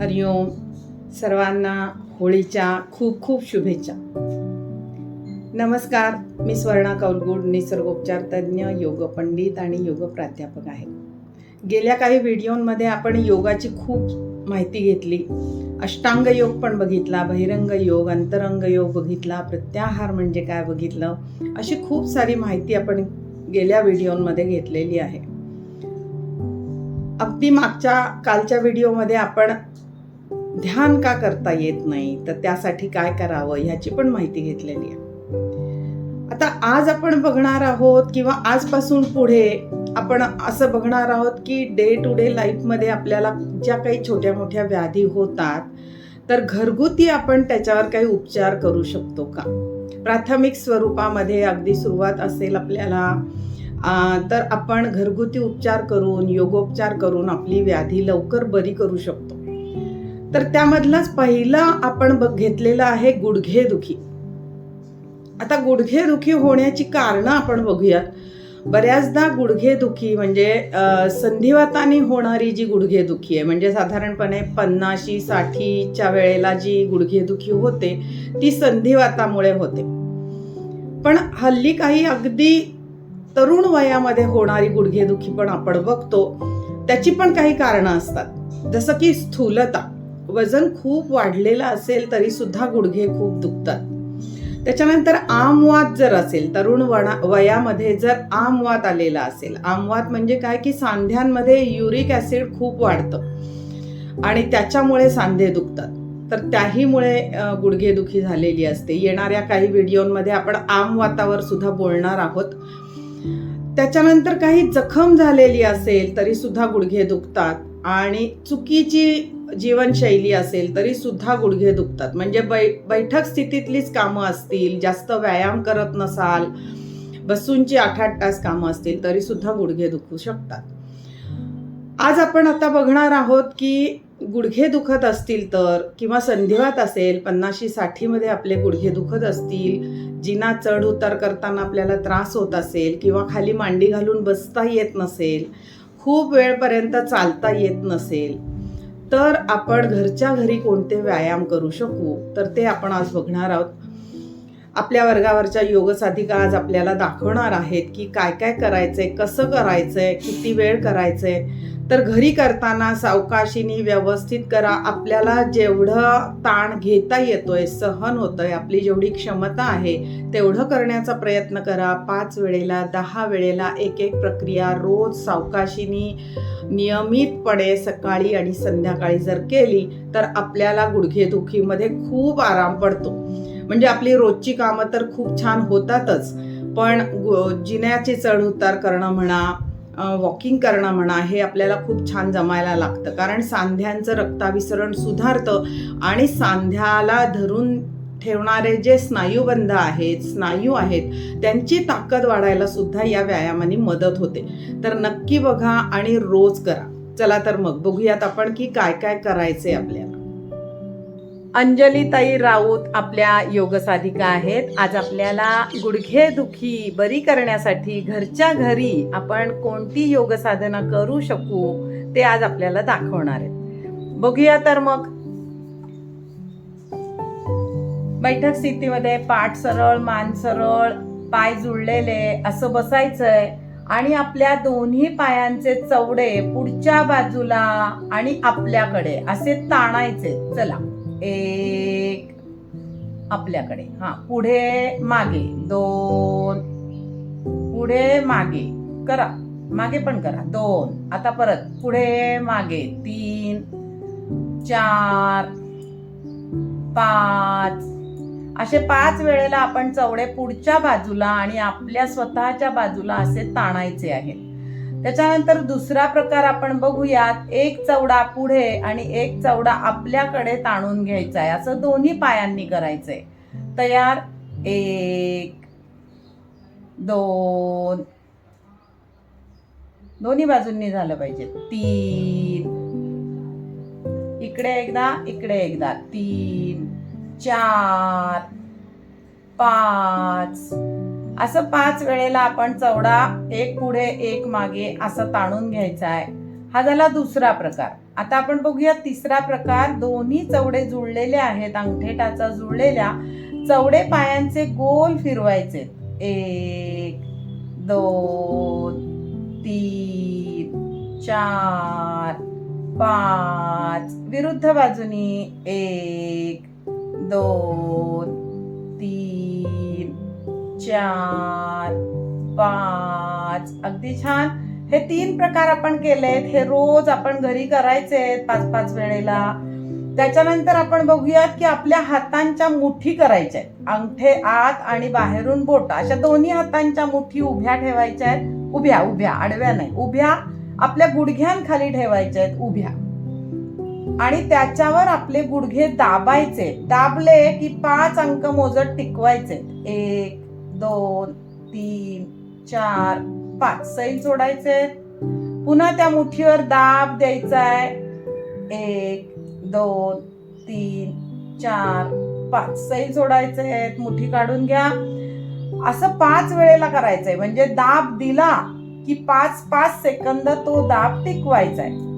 हरिओम सर्वांना होळीच्या खूप खूप शुभेच्छा. नमस्कार मी स्वर्णा कौलगुड निसर्गोपचार तज्ज्ञ योग पंडित आणि योग प्राध्यापक आहे. गेल्या काही व्हिडिओमध्ये आपण योगाची खूप माहिती घेतली. अष्टांग योग पण बघितला बहिरंग योग अंतरंग योग बघितला प्रत्याहार म्हणजे काय बघितलं अशी खूप सारी माहिती आपण गेल्या व्हिडिओमध्ये घेतलेली आहे. अगदी मागच्या कालच्या व्हिडिओमध्ये आपण ध्यान का करता येत नाही? तर त्यासाठी काय करावं? ह्याची पण माहिती घेतलेली आहे. आता आज आपण बघणार आहोत किंवा आजपासून पुढे आपण असं बघणार आहोत की डे टू डे लाईफमध्ये आपल्याला ज्या काही छोट्या मोठ्या व्याधी होतात तर घरगुती आपण त्याच्यावर काही उपचार करू शकतो का? प्राथमिक स्वरूपामध्ये अगदी सुरुवात असेल आपल्याला तर आपण घरगुती उपचार करून योगोपचार करून आपली व्याधी लवकर बरी करू शकतो. तर त्यामधलाच पहिला आपण बघ घेतलेला आहे गुडघेदुखी आता गुडघेदुखी होण्याची कारणं आपण बघूयात. बऱ्याचदा गुडघेदुखी म्हणजे संधिवातानी संधिवाताने होणारी जी गुडघेदुखी आहे म्हणजे साधारणपणे पन्नाशी साठीच्या वेळेला जी गुडघेदुखी होते ती संधिवातामुळे होते. पण हल्ली काही अगदी तरुण वयामध्ये होणारी गुडघेदुखी पण आपण बघतो. त्याची पण काही कारणं असतात. जसं की स्थूलता. वजन खूप वाढलेलं असेल तरी सुद्धा गुडघे खूप दुखतात. त्याच्यानंतर आमवात जर असेल तरुण वना वयामध्ये जर आमवात आलेला असेल आमवात म्हणजे काय की सांध्यांमध्ये युरिक ॲसिड खूप वाढतं. आणि त्याच्यामुळे सांधे दुखतात. तर त्याहीमुळे गुडघेदुखी झालेली असते. येणाऱ्या काही व्हिडिओमध्ये आपण आमवातावर सुद्धा बोलणार आहोत. त्याच्यानंतर काही जखम झालेली असेल तरी सुद्धा गुडघे दुखतात. आणि चुकीची जीवनशैली असेल तरी सुद्धा गुडघे दुखतात. म्हणजे बै बैठक स्थितीतलीच कामं असतील जास्त व्यायाम करत नसाल बसूनची आठ आठ तास कामं असतील तरी सुद्धा गुडघे दुखू शकतात. आज आपण आता बघणार आहोत की गुडघे दुखत असतील तर किंवा संधिवात असेल पन्नाशी साठीमध्ये आपले गुडघे दुखत असतील जिना चढ उतार करताना आपल्याला त्रास होत असेल किंवा खाली मांडी घालून बसता येत नसेल खूप वेळपर्यंत चालता येत नसेल तर आपण घरच्या घरी कोणते व्यायाम करू शकू? तर ते आपण आज बघणार आहोत. आपल्या वर्गावरच्या योग साधिका आज आपल्याला दाखवणार आहेत की काय काय करायचंय कसं करायचंय किती वेळ करायचंय तर घरी करताना सावकाशीनी व्यवस्थित करा. आपल्याला जेवढं ताण घेता येतोय सहन होतंय आपली जेवढी क्षमता आहे तेवढं करण्याचा प्रयत्न करा. पाच वेळेला दहा वेळेला एक एक प्रक्रिया रोज सावकाशीनी नियमितपणे सकाळी आणि संध्याकाळी जर केली तर आपल्याला गुडघेदुखीमध्ये खूप आराम पडतो. म्हणजे आपली रोजची कामं तर खूप छान होतातच पण गु- जिन्याचे चढ उतार करणं म्हणा वॉकिंग करणं म्हणा हे आपल्याला खूप छान जमायला लागतं. कारण सांध्यांचं रक्ताभिसरण सुधारतं आणि सांध्याला धरून ठेवणारे जे स्नायूबंध आहेत स्नायू आहेत त्यांची ताकद वाढायला सुद्धा या व्यायामाने मदत होते. तर नक्की बघा आणि रोज करा. चला तर मग बघूयात आपण की काय काय करायचे आपल्याला. अंजलीताई राऊत आपल्या योगसाधिका आहेत. आज आपल्याला गुडघे दुखी बरी करण्यासाठी घरच्या घरी आपण कोणती योगसाधना करू शकू ते आज आपल्याला दाखवणार आहेत. बघूया तर मग. बैठक स्थितीमध्ये पाठ सरळ मान सरळ पाय जुळलेले असं बसायचंय. आणि आपल्या दोन्ही पायांचे चवडे पुढच्या बाजूला आणि आपल्याकडे असे ताणायचे. चला. एक आपल्याकडे. हा पुढे मागे. दोन. पुढे मागे. करा. मागे पण करा. दोन. आता परत. पुढे मागे. तीन. चार. पाच. असे पाच वेळेला आपण चवडे पुढच्या बाजूला आणि आपल्या स्वतःच्या बाजूला असे ताणायचे आहेत. त्याच्यानंतर दुसरा प्रकार आपण बघूयात. एक चवडा पुढे आणि एक चवडा आपल्याकडे ताणून घ्यायचा आहे. असं दोन्ही पायांनी करायचंय. तयार. एक दोन. दोन्ही बाजूंनी झालं पाहिजे. तीन. इकडे एकदा इकडे एकदा. तीन चार पाच. असं पाच वेळेला आपण चवडा एक पुढे एक मागे असं ताणून घ्यायचा आहे हा झाला दुसरा प्रकार. आता आपण बघूया तिसरा प्रकार. दोन्ही चवडे जुळलेले आहेत. अंगठेटाचा जुळलेल्या चवडे पायांचे गोल फिरवायचे. एक दोन तीन चार पाच. विरुद्ध बाजूनी एक दोन तीन चार पाच. अगदी छान. हे तीन प्रकार आपण केलेत. हे रोज आपण घरी करायचे आहेत पाच पाच वेळेला. त्याच्यानंतर आपण बघूयात की आपल्या हातांच्या मुठी करायच्या आहेत अंगठे आत आणि बाहेरून बोट. अशा दोन्ही हातांच्या मुठी उभ्या ठेवायच्या आहेत उभ्या उभ्या. आडव्या नाही. उभ्या. आपल्या गुडघ्यांखाली ठेवायच्या आहेत उभ्या. आणि त्याच्यावर आपले गुडघे दाबायचे. दाबले की पाच अंक मोजत टिकवायचे. एक दोन तीन चार पाच. सैल सोडायचे पुन्हा त्या मुठीवर दाब द्यायचा आहे एक दोन तीन चार पाच. सैल सोडायचे आहेत. मुठी काढून घ्या. असं पाच वेळेला करायचंय. म्हणजे दाब दिला की पाच पाच सेकंद तो दाब टिकवायचा आहे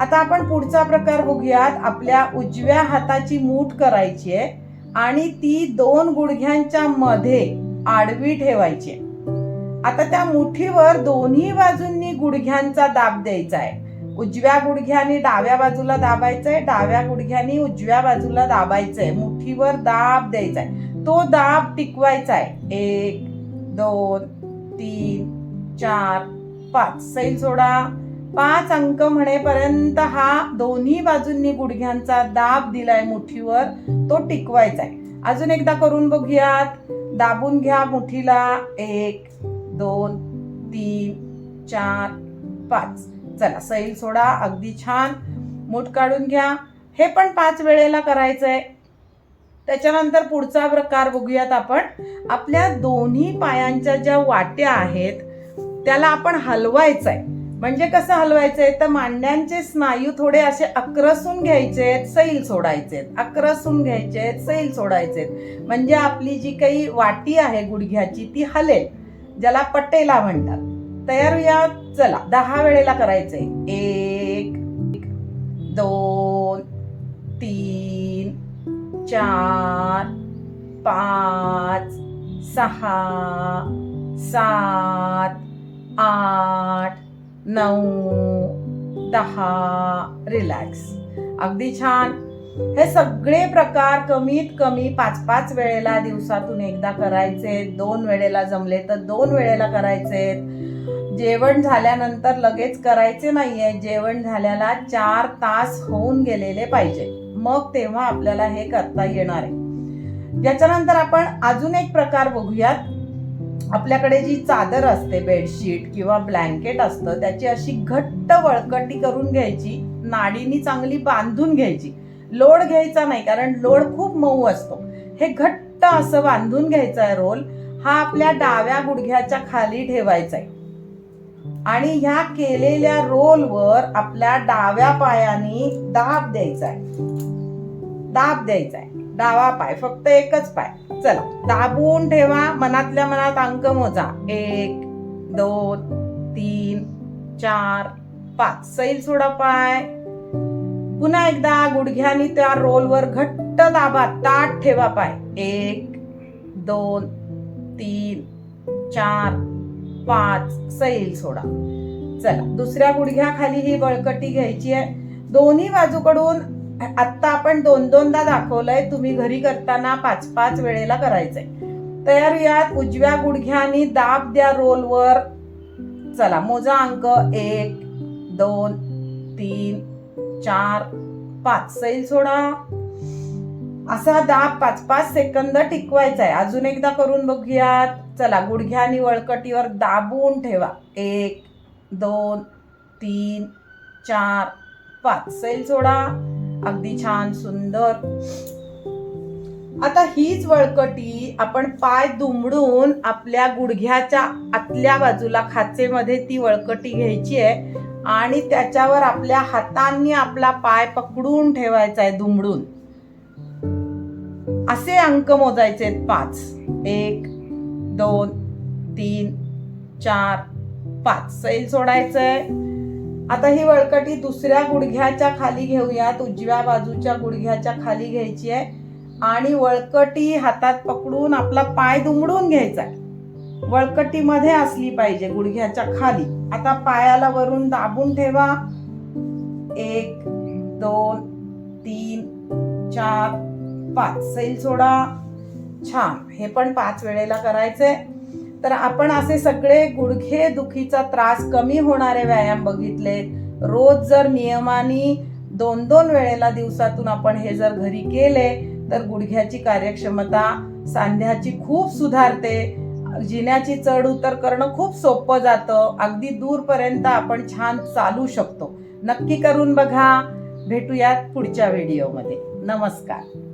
आता आपण पुढचा प्रकार बघूयात. आपल्या उजव्या हाताची मूठ करायची आहे. आणि ती दोन गुडघ्यांच्या मध्ये आडवी ठेवायची. आहे. आता त्या मुठीवर दोन्ही बाजूंनी गुडघ्यांचा दाब द्यायचा आहे उजव्या गुडघ्यानी डाव्या बाजूला दाबायचंय डाव्या गुडघ्यानी उजव्या बाजूला दाबायचंय. मुठीवर दाब द्यायचा आहे तो दाब टिकवायचा आहे एक दोन तीन चार पाच. सैल सोडा. पाच अंक म्हणेपर्यंत हा दोन्ही बाजूंनी गुडघ्यांचा दाब दिलाय मुठीवर तो टिकवायचा आहे अजून एकदा करून बघूयात. दाबून घ्या मुठीला. एक दोन तीन चार पाच. चला सैल सोडा. अगदी छान. मूठ काढून घ्या. हे पण पाच वेळेला करायचं आहे त्याच्यानंतर पुढचा प्रकार बघूयात आपण. आपल्या दोन्ही पायांच्या ज्या वाट्या आहेत त्याला आपण हलवायचं आहे म्हणजे कसं हलवायचंय? तर मांड्यांचे स्नायू थोडे असे अक्रसून घ्यायचे सैल सोडायचे अक्रसून घ्यायचे सैल सोडायचे म्हणजे आपली जी काही वाटी आहे गुडघ्याची ती हलेल ज्याला पटेला म्हणतात. तयार या? चला दहा वेळेला करायचंय. एक दोन तीन चार पाच सहा सात आठ नऊ दहा रिलॅक्स अगदी छान. हे सगळे प्रकार कमीत कमी पाच पाच वेळेला दिवसातून एकदा करायचे दोन वेळेला जमले तर दोन वेळेला करायचे जेवण झाल्यानंतर लगेच करायचे नाहीये. जेवण झाल्याला चार तास होऊन गेलेले पाहिजे. मग तेव्हा आपल्याला हे करता येणार आहे. याच्यानंतर आपण अजून एक प्रकार बघूयात. आपल्याकडे जी चादर असते बेडशीट किंवा ब्लँकेट असतं त्याची अशी घट्ट वळकटी करून घ्यायची नाडीनी चांगली बांधून घ्यायची. लोड घ्यायचा नाही कारण लोड खूप मऊ असतो. हे घट्ट असं बांधून घ्यायचा आहे रोल हा आपल्या डाव्या गुडघ्याच्या खाली ठेवायचा आहे. आणि ह्या केलेल्या रोलवर आपल्या डाव्या पायानी दाब द्यायचा आहे. दाब द्यायचा आहे. डावा पाय फक्त एकच पाय. चला दाबून ठेवा मनातल्या मनात अंक मोजा. एक दोन तीन चार पाच. सैल सोडा पाय. पुन्हा एकदा गुडघ्यानी त्या रोलवर घट्ट दाबा ताट ठेवा पाय. एक दोन तीन चार पाच. सैल सोडा. चला दुसऱ्या गुडघ्याखाली ही बळकटी घ्यायची आहे. दोन्ही बाजूकडून आत्ता आपण दोन दोनदा दाखवलंय तुम्ही घरी करताना पाच पाच वेळेला करायचंय. तयार यात उजव्या गुडघ्यानी दाब द्या रोलवर. चला मोजा अंक. एक दोन तीन चार पाच. सैल सोडा. असा दाब पाच पाच सेकंद टिकवायचा आहे अजून एकदा करून बघूयात. चला गुडघ्यानी वळकटीवर दाबून ठेवा. एक दोन तीन चार पाच. सैल सोडा. अगदी छान सुंदर. आता हीच वळकटी आपण पाय दुमडून आपल्या गुडघ्याच्या आतल्या बाजूला खाचेमध्ये ती वळकटी घ्यायची आहे आणि त्याच्यावर आपल्या हातांनी आपला पाय पकडून ठेवायचा आहे दुमडून. असे अंक मोजायचे आहेत पाच. एक दोन तीन चार पाच. सैल सोडायचंय. आता ही वळकटी दुसऱ्या गुडघ्याच्या खाली घेऊयात. उजव्या बाजूच्या गुडघ्याच्या खाली घ्यायची आहे. आणि वळकटी हातात पकडून आपला पाय दुमडून घ्यायचा आहे. वळकटीमध्ये असली पाहिजे गुडघ्याच्या खाली. आता पायाला वरून दाबून ठेवा. एक दोन तीन चार पाच. सैल सोडा. छान. हे पण पाच वेळेला करायचंय. तर आपण असे सगळे गुडघे दुखीचा त्रास कमी होणारे व्यायाम बघितले. रोज जर नियमाने दोन दोन वेळेला दिवसातून आपण हे जर घरी केले तर गुडघ्याची कार्यक्षमता सांध्याची खूप सुधारते. जिन्याची चढ उतर करणं खूप सोपं जातं. अगदी दूरपर्यंत आपण छान चालू शकतो. नक्की करून बघा. भेटूयात पुढच्या व्हिडिओमध्ये. नमस्कार.